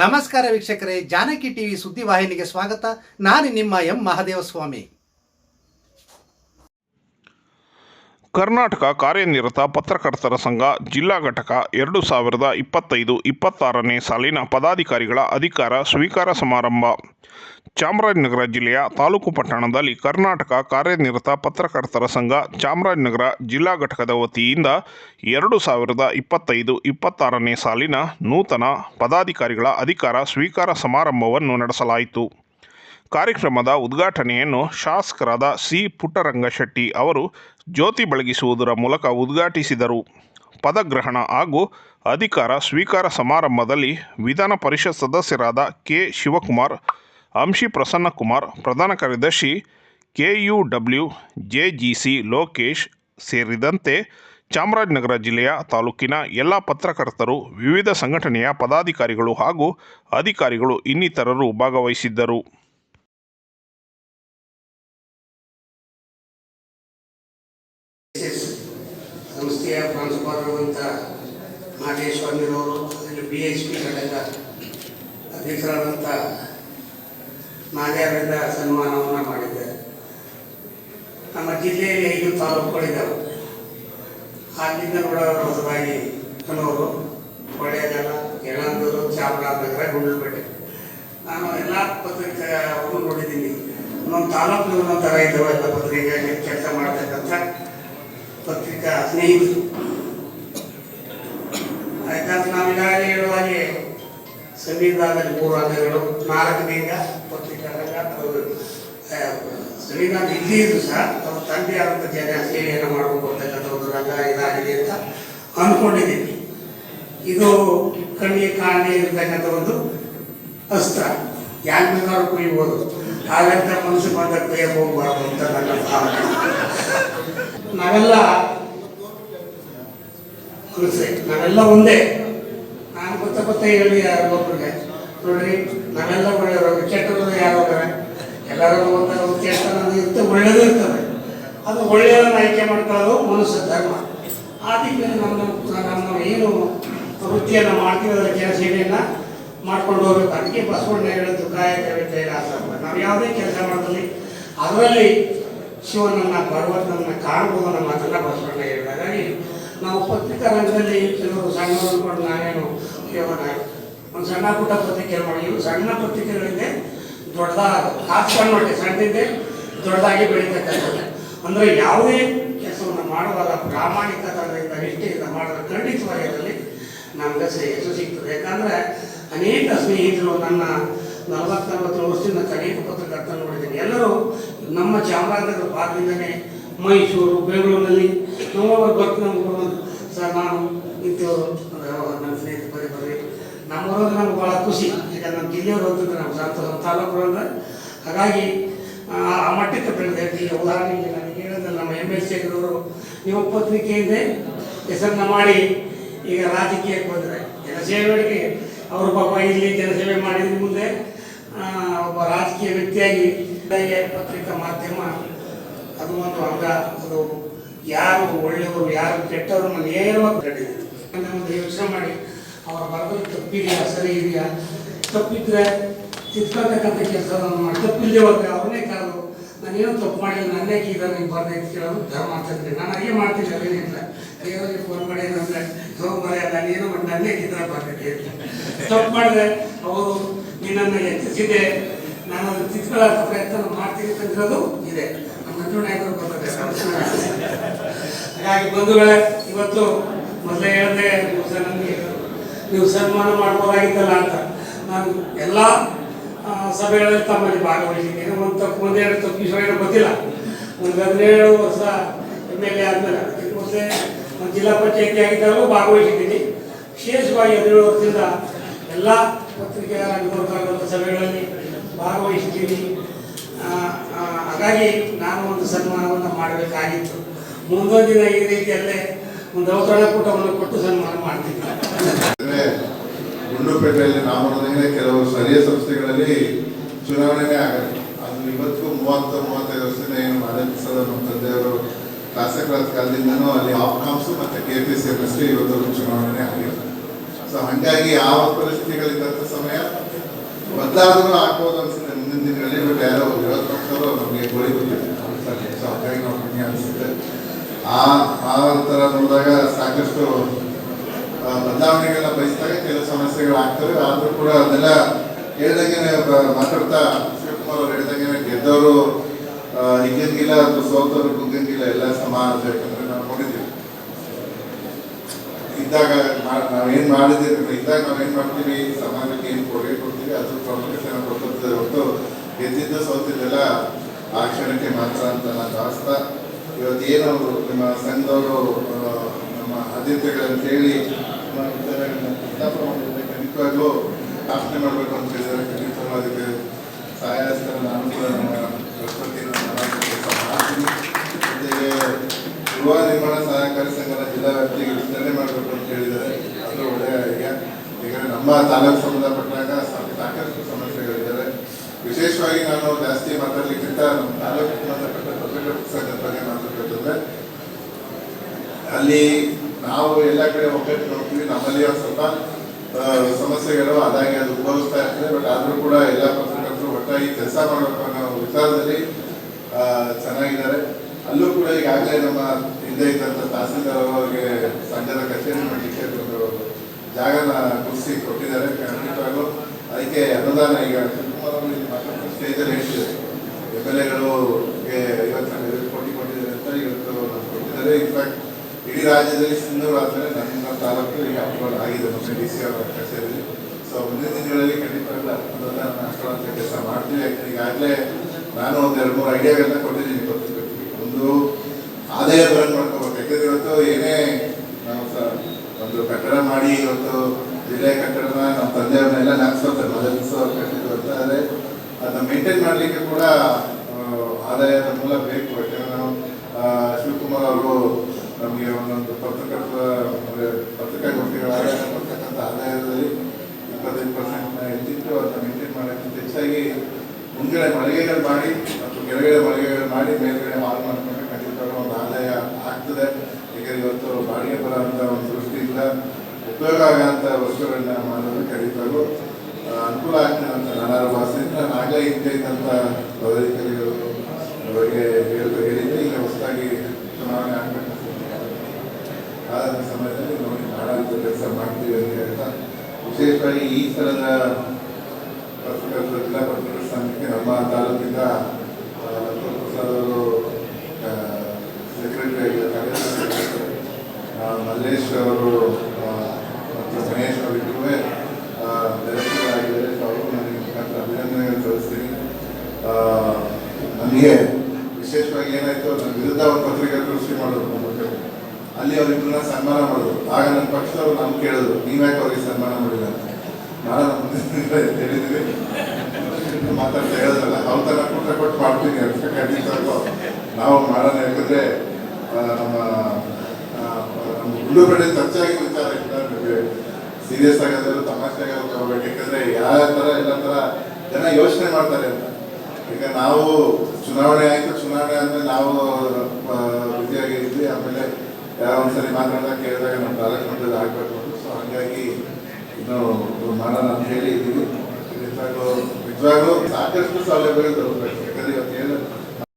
ನಮಸ್ಕಾರ ವೀಕ್ಷಕರೇ, ಜಾನಕಿ ಟಿವಿ ಸುದ್ದಿವಾಹಿನಿಗೆ ಸ್ವಾಗತ. ನಾನು ನಿಮ್ಮ ಎಂ ಮಹಾದೇವಸ್ವಾಮಿ. ಕರ್ನಾಟಕ ಕಾರ್ಯನಿರತ ಪತ್ರಕರ್ತರ ಸಂಘ, ಜಿಲ್ಲಾ ಘಟಕ ಎರಡು ಸಾವಿರದ ಇಪ್ಪತ್ತೈದು ಇಪ್ಪತ್ತಾರನೇ ಸಾಲಿನ ಪದಾಧಿಕಾರಿಗಳ ಅಧಿಕಾರ ಸ್ವೀಕಾರ ಸಮಾರಂಭ. ಚಾಮರಾಜನಗರ ಜಿಲ್ಲೆಯ ತಾಲೂಕು ಪಟ್ಟಣದಲ್ಲಿ ಕರ್ನಾಟಕ ಕಾರ್ಯನಿರತ ಪತ್ರಕರ್ತರ ಸಂಘ ಚಾಮರಾಜನಗರ ಜಿಲ್ಲಾ ಘಟಕದ ವತಿಯಿಂದ ಎರಡು ಸಾವಿರದ ಇಪ್ಪತ್ತೈದು ಇಪ್ಪತ್ತಾರನೇ ಸಾಲಿನ ನೂತನ ಪದಾಧಿಕಾರಿಗಳ ಅಧಿಕಾರ ಸ್ವೀಕಾರ ಸಮಾರಂಭವನ್ನು ನಡೆಸಲಾಯಿತು. ಕಾರ್ಯಕ್ರಮದ ಉದ್ಘಾಟನೆಯನ್ನು ಶಾಸಕರಾದ ಸಿ ಪುಟ್ಟರಂಗಶೆಟ್ಟಿ ಅವರು ಜ್ಯೋತಿ ಬೆಳಗಿಸುವುದರ ಮೂಲಕ ಉದ್ಘಾಟಿಸಿದರು. ಪದಗ್ರಹಣ ಹಾಗೂ ಅಧಿಕಾರ ಸ್ವೀಕಾರ ಸಮಾರಂಭದಲ್ಲಿ ವಿಧಾನ ಪರಿಷತ್ ಸದಸ್ಯರಾದ ಕೆ ಶಿವಕುಮಾರ್ ಅಂಶಿ ಪ್ರಸನ್ನಕುಮಾರ್ ಪ್ರಧಾನ ಕಾರ್ಯದರ್ಶಿ K U W J G C Lokesh ಸೇರಿದಂತೆ ಚಾಮರಾಜನಗರ ಜಿಲ್ಲೆಯ ತಾಲೂಕಿನ ಎಲ್ಲ ಪತ್ರಕರ್ತರು, ವಿವಿಧ ಸಂಘಟನೆಯ ಪದಾಧಿಕಾರಿಗಳು ಹಾಗೂ ಅಧಿಕಾರಿಗಳು ಇನ್ನಿತರರು ಭಾಗವಹಿಸಿದ್ದರು. ಸಂಸ್ಥೆಯ ಅದರಲ್ಲಿ ಬಿ ಎಚ್ ಪಿ ಘಟಕ ಅಧ್ಯಕ್ಷರಾದಂಥ ನಾಗ್ಯಾರಿಂದ ಸನ್ಮಾನವನ್ನು ಮಾಡಿದ್ದೆ. ನಮ್ಮ ಜಿಲ್ಲೆಯಲ್ಲಿ ಐದು ತಾಲೂಕುಗಳಿದ್ದಾವೆ ಅಲ್ಲಿಂದ ಕೂಡ ಹೊಸದಾಗಿ ಕನೂರು ಒಳ್ಳೆಯದಲ್ಲ ಯಳಂದೂರು ಚಾಮರಾಜನಗರ, ಗುಂಡ್ಲುಪೇಟೆ. ನಾನು ಎಲ್ಲ ಪತ್ರಿಕೆಗಳನ್ನು ನೋಡಿದ್ದೀನಿ. ಒಂದೊಂದು ತಾಲೂಕು ಒಂದೊಂದು ಥರ ಇದ್ದಾವೆ ಎಲ್ಲ ಪತ್ರಿಕೆಯಲ್ಲಿ ಕೆಲಸ ಮಾಡ್ತಕ್ಕಂಥ ಪತ್ರಿಕಾ ಸ್ನೇಹಿತರು. ಆಯ್ತಾ? ನಾವು ಈಗಾಗಲೇ ಹೇಳುವ ಹಾಗೆ ಸಂವಿಧಾನದಲ್ಲಿ ಮೂರು ರಂಗಗಳು ನಾಲ್ಕನೆಯಿಂದ ಪತ್ರಿಕಾ ರಂಗ ಅದು, ಆ, ಸಂವಿಧಾನ ಇಲ್ಲಿ ಇದ್ದು ಸಹ ಅವ್ರ ತಂದೆ ಆದಂಥ ಜನ ಸೇವೆಯನ್ನು ಮಾಡ್ಕೊಂಡು ಬರ್ತಕ್ಕಂಥ ಒಂದು ರಂಗ ಇದಾಗಿದೆ ಅಂತ ಅಂದ್ಕೊಂಡಿದ್ದೀನಿ. ಇದು ಕಣ್ಣಿಗೆ ಕಾಣದೇ ಇರತಕ್ಕಂಥ ಒಂದು ಅಸ್ತ್ರ. ಯಾಕೆ ಬೇಕಾದ್ರೂ ಕುಯ್ಬೋದು ಹಾಗಂತ ಮನಸ್ಸು ಬಂದ ಕೈಯಕ್ಕೆ ಹೋಗ್ಬಾರ್ದು ಅಂತ ನನ್ನ ಭಾವನೆ. ನಾವೆಲ್ಲ ಮನಸ್ಸೇ ನಾವೆಲ್ಲ ಒಂದೇ. ಗೊತ್ತ ಹೇಳಿ ಯಾರು ಒಬ್ಬರಿಗೆ ನೋಡ್ರಿ, ನಾವೆಲ್ಲ ಒಳ್ಳೆಯವರು ಕೆಟ್ಟದ್ದು ಯಾರು ಎಲ್ಲರೂ ಒಂದು ಕೆಟ್ಟ ಇರುತ್ತೆ ಒಳ್ಳೆಯದು ಇರ್ತದೆ. ಅದು ಒಳ್ಳೆಯದನ್ನು ಆಯ್ಕೆ ಮಾಡ್ಕೊಳ್ಳೋದು ಮನುಷ್ಯ ಧರ್ಮ. ಆ ದಿಕ್ಕಿನಲ್ಲಿ ನಮ್ಮ ನಮ್ಮ ಏನು ವೃತ್ತಿಯನ್ನು ಮಾಡ್ತೀವಿ ಅದರ ಕೆಲಸ ಸೇವೆಯನ್ನು ಮಾಡ್ಕೊಂಡು ಹೋಗ್ಬೇಕು. ಅದಕ್ಕೆ ಬಸವಣ್ಣ ಇಲ್ಲ ಕೈಲಾಸ ಅಂತ ನಾವು ಯಾವುದೇ ಕೆಲಸ ಮಾಡೋದಲ್ಲಿ ಅದರಲ್ಲಿ ಶಿವನನ್ನು ಕಾಣ್ಬೋದು ಅನ್ನೋ ಮಾತನ್ನ ಬಸವಣ್ಣ ಹೇಳಿದ ಹಾಗಾಗಿ ನಾವು ಪತ್ರಿಕಾ ರಂಗದಲ್ಲಿ ಕೆಲವರು ಸಣ್ಣವರು ನಾನು ನಾವೇನು ಕೇವಲ ಒಂದು ಸಣ್ಣ ಪುಟ್ಟ ಪತ್ರಿಕೆ ಮಾಡಿ. ಇವು ಸಣ್ಣ ಪತ್ರಿಕೆಗಳಿಂದ ದೊಡ್ಡದಾಗ ಆಚರಣೆ ಮಾಡಿ ದೊಡ್ಡದಾಗಿ ಬೆಳೀತಕ್ಕಂಥದ್ದು. ಅಂದರೆ ಯಾವುದೇ ಕೆಲಸವನ್ನು ಮಾಡುವಾಗ ಪ್ರಾಮಾಣಿಕತೆಯಿಂದ ನಿಷ್ಠೆಯಿಂದ ಮಾಡಿದ್ರೆ ಖಂಡಿತವಾಗಿ ಅದರಲ್ಲಿ ನಮ್ಗೆ ಶ್ರೇಯಸ್ಸು ಸಿಗ್ತದೆ. ಯಾಕಂದರೆ ಅನೇಕ ಸ್ನೇಹಿತರು ನನ್ನ ನಲವತ್ತು ನಲವತ್ತು ವರ್ಷದಿಂದ ಅನೇಕ ಪತ್ರಕರ್ತ ನೋಡಿದ್ದೀನಿ. ಎಲ್ಲರೂ ನಮ್ಮ ಚಾಮರಾಜನಗರ ಭಾಗದಿಂದನೇ ಮೈಸೂರು, ಬೆಂಗಳೂರಿನಲ್ಲಿ ನಮ್ಮ ಬರ್ತೀನಿ ಸರ್, ನಾನು ಇಂಥವ್ರು ನನ್ನ ಸ್ನೇಹಿತರು ಬರೀ ಬರ್ರಿ ನಮ್ಮೂರಲ್ಲಿ ನಮ್ಗೆ ಭಾಳ ಖುಷಿ. ಯಾಕಂದ್ರೆ ನಮ್ಮ ಜಿಲ್ಲೆಯವರು ಅಂತಂದ್ರೆ ನಮ್ಮ ಸಂತೋಷ ತಾಲೂಕು ಅಂದ್ರೆ ಹಾಗಾಗಿ, ಆ ಮಟ್ಟಕ್ಕೆ ಈಗ ಉದಾಹರಣೆಗೆ ನನಗೆ ಹೇಳಿದ್ರೆ ನಮ್ಮ ಎಂ ಎಲ್ ಸಿ ಅವರು ನೀವು ಪತ್ರಿಕೆಯಿಂದ ಹೆಸರನ್ನ ಮಾಡಿ ಈಗ ರಾಜಕೀಯಕ್ಕೆ ಬಂದರೆ ಜನಸೇವೆಗಳಿಗೆ ಅವರು ಪಾಪ ಇಲ್ಲಿ ಜನಸೇವೆ ಮಾಡಿದ ಮುಂದೆ ಒಬ್ಬ ರಾಜಕೀಯ ವ್ಯಕ್ತಿಯಾಗಿ ಪತ್ರಿಕಾ ಮಾಧ್ಯಮ ಅದು ಒಂದು ಅಂಗ, ಅದು ಯಾರು ಒಳ್ಳೆಯವರು, ಯಾರು ಕೆಟ್ಟವರು ನೇರವಾಗಿ ಕಂಡಿದೆ. ಒಂದು ಯೋಚನೆ ಮಾಡಿ ಅವರ ಬರೋದು ತಪ್ಪಿದೆಯಾ? ಸರಿ ಇದೆಯಾ? ತಪ್ಪಿದ್ರೆ ತಿದ್ಕೊಳ್ತಕ್ಕಂಥ ನಾನು ಮಾಡಿ. ತಪ್ಪಿಲ್ಲದೆ ಹೋದ್ರೆ ಅವ್ರನ್ನೇ ಕರೆದು, ನಾನೇನು ತಪ್ಪು ಮಾಡಿಲ್ಲ ನನ್ನೇ ಈಗ ನೀವು ಬರ್ದೈತೆ ಕೇಳೋದು ಧರ್ಮ ಅಂತಂದ್ರೆ ನಾನು ಹಾಗೆ ಮಾಡ್ತೀನಿ ಅದೇನಿಲ್ಲ ದೇವರಿಗೆ ಫೋನ್ ಮಾಡಿ ಅಂದರೆ ಹೋಗಿ ಮರ ನಾನೇನು ಮಾಡಿ ನನ್ನೇ ಇದ್ರೆ ಬರ್ತೈತೆ ತಪ್ಪು ಮಾಡಿದ್ರೆ ಅವರು ನಿನ್ನನ್ನು ಹೆಚ್ಚಿಸಿದೆ ನಾನು ಅದನ್ನು ತಿದ್ಕೊಳ್ಳೋ ಪ್ರಯತ್ನ ಮಾಡ್ತೀನಿ ಅಂತಂದಿರೋದು ಇದೆ. ಮಂಜುನಾಯಕರು ಬರ್ತದೆ ಹಾಗಾಗಿ ಬಂಧುಗಳೇ, ಇವತ್ತು ಮೊದಲೇ ಹೇಳಿದೆ ನಮಗೆ ನೀವು ಸನ್ಮಾನ ಮಾಡ್ಬೋದಾಗಿತ್ತಲ್ಲ ಅಂತ. ನಾನು ಎಲ್ಲ ಸಭೆಗಳಲ್ಲಿ ತಮ್ಮಲ್ಲಿ ಭಾಗವಹಿಸಿದ್ದೇನೆ. ಒಂದು ತಪ್ಪು, ಒಂದೇ ಎರಡು ತಪ್ಪಿಸೋ ಏನೋ ಗೊತ್ತಿಲ್ಲ. ಒಂದು ಹದಿನೇಳು ವರ್ಷ ಎಂ ಎಲ್ ಎ ಆದಮೇಲೆ ಒಂದು ಜಿಲ್ಲಾ ಪಂಚಾಯತಿ ಆಗಿದ್ದಾಗಲೂ ಭಾಗವಹಿಸಿದ್ದೀನಿ. ವಿಶೇಷವಾಗಿ ಹದಿನೇಳು ವರ್ಷದಿಂದ ಎಲ್ಲ ಪತ್ರಿಕೆಗಳ ಸಭೆಗಳಲ್ಲಿ ಭಾಗವಹಿಸಿದ್ದೀನಿ. ಹಾಗಾಗಿ ನಾನು ಒಂದು ಸನ್ಮಾನವನ್ನು ಮಾಡಬೇಕಾಗಿತ್ತು. ಮುಂದೊಂದಿನ ಈ ರೀತಿಯಲ್ಲೇ ಒಂದು ಔತಣಕೂಟವನ್ನು ಕೊಟ್ಟು ಸನ್ಮಾನ ಮಾಡ್ತೀನಿ ಗುಂಡುಪೇಟೆಯಲ್ಲಿ ನಾಮನೋದನೆ ಕೆಲವು ಸ್ಥಳೀಯ ಸಂಸ್ಥೆಗಳಲ್ಲಿ ಚುನಾವಣೆನೇ ಆಗಲಿ. ಅದು ಇವತ್ತು ಮೂವತ್ತು, ಮೂವತ್ತೈದು ವರ್ಷದಿಂದ ಏನು ಆಡಳಿತದ ನಮ್ಮ ತಂದೆಯವರು ಶಾಸಕರ ಕಾಲದಿಂದನೂ ಅಲ್ಲಿ ಆಪ್ಕಾಮ್ಸ್ ಮತ್ತು ಕೆ ಪಿ ಸಿ ಎಸ್ ಇವತ್ತು ಚುನಾವಣೆ ಆಗಿಲ್ಲ ಸೊ ಹಂಗಾಗಿ ಯಾವ ಪರಿಸ್ಥಿತಿಗಳಿದ್ದಂಥ ಸಮಯ? ಬದಲಾದರೂ ಆಗ್ಬೋದು ಅನಿಸುತ್ತೆ ಮುಂದಿನ ದಿನಗಳಲ್ಲಿ, ಬಟ್ ಯಾರೋ ವಿರೋಧ ಪಕ್ಷದವರು ನಮಗೆ ಗೋಳಿ ಗೊತ್ತಿದೆ ಸೊ ಹಾಗಾಗಿ ನಾವು ಅನಿಸುತ್ತೆ. ಆ ಆ ಸಾಕಷ್ಟು ಬದಲಾವಣೆಗಳನ್ನ ಬಯಸಿದಾಗ ಕೆಲವು ಸಮಸ್ಯೆಗಳು ಆಗ್ತವೆ. ಆದರೂ ಕೂಡ ಅದೆಲ್ಲ ಹೇಳ್ದಂಗೆ ಮಾತಾಡ್ತಾ ಶಿವಕುಮಾರ್ ಅವ್ರು ಹೇಳ್ದಂಗೆ ಗೆದ್ದವರು ಹಿಗ್ಗಂಗಿಲ್ಲ ಅಥವಾ ಸೋತವರು ಕುಗ್ಗಂಗಿಲ್ಲ ಎಲ್ಲ ಸಮಾನ ಯಾಕಂದ್ರೆ ನಾವು ನೋಡಿದ್ದೀವಿ ಇದ್ದಾಗ ನಾವೇನ್ ಮಾಡಿದ್ದೀವಿ ಇದ್ದಾಗ ನಾವೇನ್ ಮಾಡ್ತೀವಿ, ಸಮಾಜಕ್ಕೆ ಏನ್ ಕೊಡುಗೆ ಕೊಡ್ತೀವಿ ಅದು ಪ್ರಾಮುಖ್ಯತೆಯನ್ನು ಕೊಡ್ತದೆ ಹೊರತು ಗೆದ್ದಿದ್ದ ಸೋತಿದ್ದೆಲ್ಲ ಆ ಕ್ಷಣಕ್ಕೆ ಮಾತ್ರ ಅಂತ ನಾನು ಭಾವಿಸ್ತಾ ಇವತ್ತು ಏನು ನಿಮ್ಮ ಸಂಘದವರು ನಮ್ಮ ಆದ್ಯತೆಗಳನ್ನು ಮಾಡಿದ್ರೆ ಖಂಡಿತವಾಗ್ಲೂ ಸ್ಥಾಪನೆ ಮಾಡಬೇಕು ಅಂತ ಹೇಳಿದರೆ ಖಂಡಿತವಾಗ್ಲೂ ಅದಕ್ಕೆ ಸಹಾಯ ಜೊತೆಗೆ ಗೃಹ ನಿರ್ಮಾಣ ಸಹಕಾರಿ ಸಂಘದ ಜಿಲ್ಲಾ ವ್ಯಾಪ್ತಿಗೆ ವಿಸ್ತರಣೆ ಮಾಡಬೇಕು ಅಂತ ಹೇಳಿದ್ದಾರೆ. ಅದು ಒಳ್ಳೆಯ ಈಗ ನಮ್ಮ ತಾಲೂಕು ಸಂಬಂಧಪಟ್ಟಾಗ ಸಾ- ಸಾಕಷ್ಟು ಸಮಸ್ಯೆಗಳಿದ್ದಾವೆ ನಾನು ಜಾಸ್ತಿ ಮಾತಾಡ್ಲಿಕ್ಕಿಂತ ನಮ್ಮ ತಾಲೂಕು ಬಗ್ಗೆ ಮಾತಾಡ್ಬೇಕಂದ್ರೆ, ಅಲ್ಲಿ ನಾವು ಎಲ್ಲ ಕಡೆ ಒಗ್ಗಟ್ಟು ನೋಡ್ತೀವಿ. ನಮ್ಮಲ್ಲಿ ಸ್ವಲ್ಪ ಸಮಸ್ಯೆಗಳು ಅದಾಗಿ ಅದು ಉದ್ಭವಿಸ್ತಾ ಇರ್ತದೆ. ಬಟ್ ಆದರೂ ಕೂಡ ಎಲ್ಲ ಪತ್ರಕರ್ತರು ಒಟ್ಟಾಗಿ ಕೆಲಸ ಮಾಡಬೇಕು ಅನ್ನೋ ವಿಚಾರದಲ್ಲಿ ಚೆನ್ನಾಗಿದ್ದಾರೆ. ಅಲ್ಲೂ ಕೂಡ ಈಗಾಗಲೇ ನಮ್ಮ ಹಿಂದೆ ಇದ್ದಂಥ ತಹಸೀಲ್ದಾರ್ ಅವರಿಗೆ ಸಂಘದ ಕಚೇರಿ ಮಾಡಲಿಕ್ಕೆ ಒಂದು ಜಾಗನ ಗುರುಸಿ ಕೊಟ್ಟಿದ್ದಾರೆ. ಖಂಡಿತವಾಗ್ಲೂ ಅದಕ್ಕೆ ಅನುದಾನ ಈಗ ಸ್ಟೇಜಲ್ಲಿ ಹೇಳ್ತಿದ್ದಾರೆ ಎಂ ಎಲ್ ಎಗಳು ಐವತ್ತು ಕೋಟಿ ಕೊಟ್ಟಿದ್ದಾರೆ ಅಂತ ಇವತ್ತು ಕೊಟ್ಟಿದ್ದಾರೆ. ಇನ್ಫ್ಯಾಕ್ಟ್ ಇಡೀ ರಾಜ್ಯದಲ್ಲಿ ಸಿಂಧೂರು ಆದ್ಮೇಲೆ ನನ್ನ ತಾಲೂಕು ಈಗ ಅಪ್ರೂವಲ್ ಆಗಿದೆ. ನಮ್ಮ ಡಿ ಸಿ ಅವರ ಕಚೇರಿಯಲ್ಲಿ. ಸೊ ಮುಂದಿನ ದಿನಗಳಲ್ಲಿ ಖಂಡಿತವಾಗ್ಲೂ ಅದನ್ನ ಹಾಕೊಳ್ಳುವಂಥ ಕೆಲಸ ಮಾಡ್ತೀವಿ. ಯಾಕಂದ್ರೆ ಈಗಾಗಲೇ ನಾನು ಒಂದು ಎರಡು ಮೂರು ಐಡಿಯಾಗಳನ್ನ ಕೊಟ್ಟಿದ್ದೀನಿ ಪತ್ರಿಕೆಗೆ. ಒಂದು ಆದಾಯ ಬರಂಗ್ ಮಾಡ್ಕೋಬೇಕು. ಯಾಕಂದ್ರೆ ಇವತ್ತು ಏನೇ ನಾವು ಒಂದು ಕಟ್ಟಡ ಮಾಡಿ ಇವತ್ತು ಜಿಲ್ಲೆ ಕಟ್ಟಡನ ನಮ್ಮ ತಂದೆಯವ್ರನ್ನೆಲ್ಲ ನಾಲ್ಕು ಮೊದಲಿಸೋ ಕಟ್ಟಿದ್ರು ಅಂತ. ಆದರೆ ಅದನ್ನ ಮೇಂಟೈನ್ ಮಾಡಲಿಕ್ಕೆ ಕೂಡ ಆದಾಯದ ಮೂಲ ಬೇಕು. ಯಾಕಂದ್ರೆ ನಾವು ಶಿವಕುಮಾರ್ ಅವರು ನಮಗೆ ಒಂದೊಂದು ಪತ್ರಕರ್ತ ಪತ್ರಿಕಾ ಪತ್ರಿಕಾಗೋಷ್ಠಿಗಳ ಆದಾಯ ಆದಾಯದಲ್ಲಿ ಇಪ್ಪತ್ತೈದು ಪರ್ಸೆಂಟ್ ಹೆಚ್ಚಿತ್ತು. ಅದನ್ನ ಮೇಂಟೈನ್ ಮಾಡೋಕ್ಕಿಂತ ಹೆಚ್ಚಾಗಿ ಮುಂದ್ಗಡೆ ಮಳಿಗೆಗಳು ಮಾಡಿ ಮತ್ತು ಕೆಳಗಡೆ ಮಳಿಗೆಗಳು ಮಾಡಿ ಮೇಲ್ಗಡೆ ಹಾಲ್ ಮಾಡಿಕೊಂಡ್ರೆ ಖಂಡಿತವಾಗ್ಲೂ ಒಂದು ಆದಾಯ ಆಗ್ತದೆ. ಯಾಕಂದ್ರೆ ಇವತ್ತು ಬಾಡಿಗೆ ಬರೋಂಥ ಒಂದು ದೃಷ್ಟಿಯಿಂದ ಉಪಯೋಗ ಆಗೋಂಥ ವಸ್ತುಗಳನ್ನ ಮಾಡೋದು ಖಂಡಿತವಾಗ್ಲೂ ಅನುಕೂಲ ಆಗ್ತದೆ ಅಂತ ನಾನು ಭಾಷೆಯಿಂದ ಆಗಲೇ ಹಿಂದೆ ಇದ್ದಂಥ ಪದಾಧಿಕಾರಿಗಳು ಅವರಿಗೆ ಹೇಳಿದ್ರು ಹೇಳಿದ್ದೆ ಈಗ ಹೊಸದಾಗಿ ಚುನಾವಣೆ ಆಗಬೇಕು ಆದ ಸಮಯದಲ್ಲಿ ನೋಡಿ ಮಾಡೋಂಥ ಕೆಲಸ ಮಾಡ್ತೀವಿ ಅಂತ ಹೇಳ್ತಾ ವಿಶೇಷವಾಗಿ ಈ ಥರದ ಪತ್ರಕರ್ತರ ಜಿಲ್ಲಾ ಪತ್ರಕರ್ತರ ಸಂಘಕ್ಕೆ ನಮ್ಮ ತಾಲೂಕಿಂದ ಪ್ರಸಾದ್ ಅವರು ಸೆಕ್ರೆಟರಿ ಆಗಿದ್ದಾರೆ ಆ, ಮಲ್ಲೇಶ್ ಅವರು ಮತ್ತು ಗಣೇಶ್ ಅವರಿಗೂ ಡೈರೆಕ್ಟರ್ ಆಗಿದ್ದಾರೆ ಸೊ ಅವ್ರಿಗೂ ನಾನು ಈ ಮುಖಾಂತರ ಅಭಿನಂದನೆಗಳು ಸಲ್ಲಿಸ್ತೀನಿ ಆ, ನನಗೆ ವಿಶೇಷವಾಗಿ ಏನಾಯ್ತು ನನ್ನ ವಿರುದ್ಧ ಒಂದು ಪತ್ರಿಕರ್ತರು ಸೃಷ್ಟಿ ಮಾಡೋದು ಅಲ್ಲಿ ಅವರಿಬ್ಬರನ್ನ ಸನ್ಮಾನ ಮಾಡೋದು. ಆಗ ನನ್ನ ಪಕ್ಷದವ್ರು ನಾನು ಕೇಳಿದ್ರು ನೀವ್ಯಾಕೆ ಅವ್ರಿಗೆ ಸನ್ಮಾನ ಮಾಡಿಲ್ಲ ಅಂತ? ನಾನು ಹೇಳಿದ್ವಿ ಮಾತಾಡ್ತಾ ಹೇಳಿದ್ರಲ್ಲ, ಅವ್ರ ತರ ಕೊಟ್ಟ ಕೊಟ್ಟು ಮಾಡ್ತೀನಿ ಅಂತ ಖಂಡಿತವಾಗ್ಲೂ ನಾವು ಮಾಡೋಣ ಯಾಕಂದ್ರೆ ನಮ್ಮ ನಮ್ಮ ನಮ್ಮ ಗುಂಡುಪೇಟೆ ಚರ್ಚೆಯಾಗಿ ವಿಚಾರ ಸೀರಿಯಸ್ ಆಗೋದ್ರು ತಮಾಷೆ ಆಗೋದು ಯಾಕಂದ್ರೆ ಯಾವ ತರ ಎಲ್ಲ ತರ ಜನ ಯೋಚನೆ ಮಾಡ್ತಾರೆ ಅಂತ. ಈಗ ನಾವು ಚುನಾವಣೆ ಆಯ್ತು, ಚುನಾವಣೆ ಅಂದ್ರೆ ನಾವು ಬಿಸಿಯಾಗಿ ಇದ್ವಿ, ಆಮೇಲೆ ಯಾರೋ ಒಂದ್ಸರಿ ಮಾತಾಡಿದಾಗ ಕೇಳಿದಾಗ ನಮ್ಮ ತಾಲೂಕು ಮಟ್ಟದಲ್ಲಿ ಆಗ್ಬೇಕು ಅಂತ. ಸೊ ಹಂಗಾಗಿ ಇನ್ನು ಮಾಡೋಣ ಅಂತ ಹೇಳಿ ಇದ್ದೀವಿ. ನಿಜವಾಗ್ಲೂ ಸಾಕಷ್ಟು ಸೌಲಭ್ಯಗಳು ತಗೋಬೇಕು